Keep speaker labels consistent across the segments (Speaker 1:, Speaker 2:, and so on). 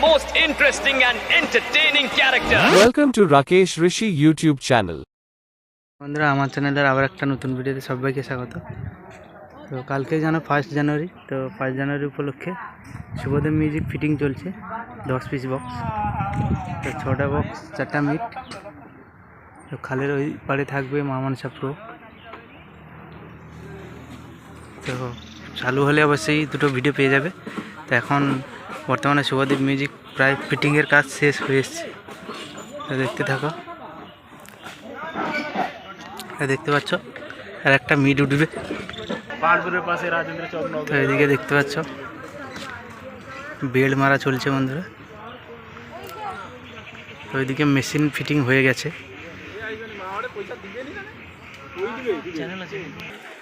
Speaker 1: most interesting and entertaining character.
Speaker 2: Welcome to Rakesh Rishi YouTube channel.
Speaker 3: বন্ধুরা আমার চ্যানেলের আবার একটা নতুন ভিডিওতে সবাইকে স্বাগত। তো কালকে জানো ফার্স্ট জানুয়ারি তো ফার্স্ট জানুয়ারি উপলক্ষে শুভদেব মিউজিক ফিটিং চলছে দশ পিস বক্স তো ছটা বক্স চারটা মিট তো খালের ওই পাড়ে থাকবে মা মনসা প্রো তো চালু হলে অবশ্যই দুটো ভিডিও পেয়ে যাবে। তো এখন বর্তমানে শুভদেব মিউজিক প্রায় ফিটিংয়ের কাজ শেষ হয়ে এসছে। দেখতে থাকো। দেখতে পাচ্ছ? আর একটা মিড উঠবে। তো এদিকে দেখতে পাচ্ছ? বেল্ট মারা চলছে বন্ধুরা। তো এদিকে মেশিন ফিটিং হয়ে গেছে। তো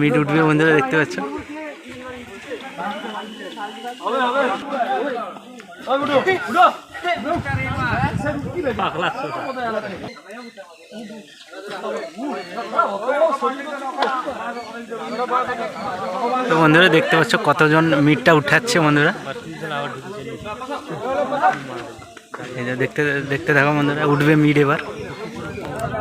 Speaker 3: মিড উঠবে বন্ধুরা, দেখতে পাচ্ছ। তো বন্ধুরা, দেখতে পাচ্ছ কতজন মিটটা উঠাচ্ছে বন্ধুরা। দেখতে দেখতে থাকো বন্ধুরা, উঠবে মিট এবার।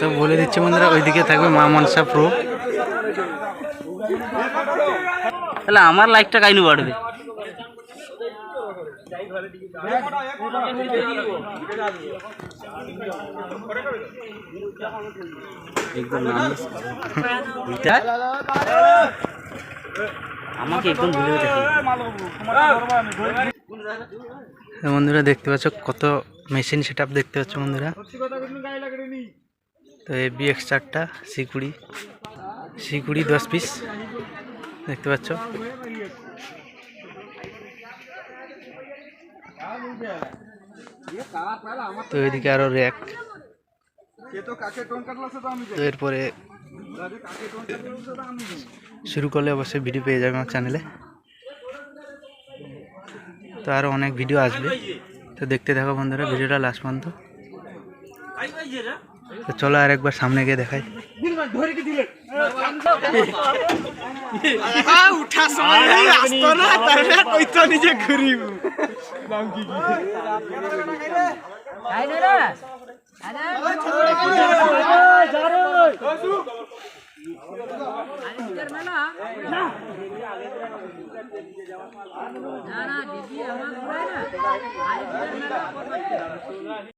Speaker 3: তো বলে দিচ্ছি বন্ধুরা ওইদিকে থাকবে মা মনসা প্রো।
Speaker 4: তাহলে আমার লাইকটা কাইনু বাড়বে। আমাকে একদম ভুলে
Speaker 3: বন্ধুরা দেখতে পাচ্ছ কত মেশিন সেট আপ দেখতে পাচ্ছ বন্ধুরা। তো এ বি এক্স চারটা সিকুড়ি সিকুড়ি দশ পিস দেখতে পাচ্ছ। তো এদিকে আরও র্যাক। তো এরপরে শুরু করলে অবশ্যই ভিডিও পেয়ে যাবে আমার চ্যানেলে তো আরও অনেক ভিডিও আসবে। তো দেখতে থাকো বন্ধুরা ভিডিওটা লাস্ট পর্যন্ত। তো চলো আর একবার সামনে গিয়ে দেখাই।
Speaker 4: উঠা সময় আসতো না তাহলে কইতো নিজে ঘুরিব। না না দিদি আমার না